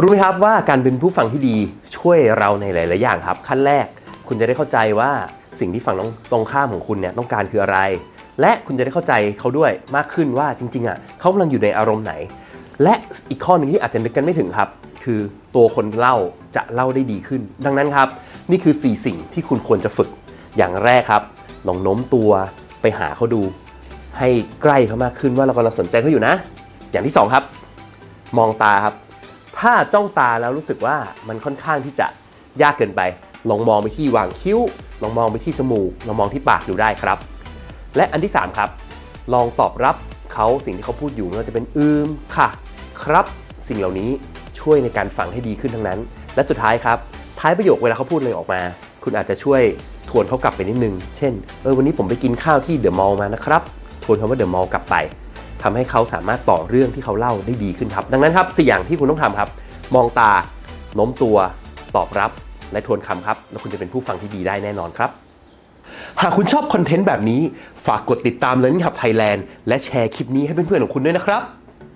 รู้ไหมครับว่าการเป็นผู้ฟังที่ดีช่วยเราในหลาย ๆ อย่างครับ ขั้นแรกคุณจะได้เข้าใจว่าสิ่งที่ฝั่งตรงข้ามของคุณเนี่ยต้องการคืออะไร และคุณจะได้เข้าใจเขาด้วยมากขึ้นว่าจริง ๆ อะเขากำลังอยู่ในอารมณ์ไหน และอีกข้อหนึ่งที่อาจจะนึกกันไม่ถึงครับ คือตัวคนเล่าจะเล่าได้ดีขึ้น ดังนั้นครับ นี่คือ 4 สิ่งที่คุณควรจะฝึก อย่างแรกครับลองโน้มตัวไปหาเขาดู ให้ใกล้เขามากขึ้นว่าเรากำลังสนใจเขาอยู่นะ อย่างที่สองครับ มองตาครับ ถ้าจ้องตาแล้วรู้สึกว่ามันค่อนข้างที่จะยากเกินไป ลองมองไปที่วางคิ้ว ลองมองไปที่จมูก ลองมองที่ปากดูได้ครับ และอันที่ 3 ครับ ลองตอบรับเขาสิ่งที่เขาพูดอยู่ไม่ว่าจะเป็นอืมค่ะ ครับสิ่งเหล่านี้ช่วยในการฟังให้ดีขึ้นทั้งนั้น และสุดท้ายครับ ท้ายประโยคเวลาเขาพูดอะไรออกมา คุณอาจจะช่วยทวนเขากลับไปนิดนึง เช่น เออวันนี้ผมไปกินข้าวที่เดอะมอลล์มานะครับ ทวนคำว่าเดอะมอลล์กลับไป ทำให้เขาสามารถต่อเรื่องที่เขาเล่าได้ดีขึ้นครับ ดังนั้นครับสี่อย่างที่คุณต้องทำครับ มองตาโน้มตัว ตอบรับ และทวนคำครับ แล้วคุณจะเป็นผู้ฟังที่ดีได้แน่นอนครับ หากคุณชอบคอนเทนต์แบบนี้ ฝากกดติดตาม Learning Hub Thailand และแชร์คลิปนี้ให้เพื่อนๆของคุณด้วยนะครับ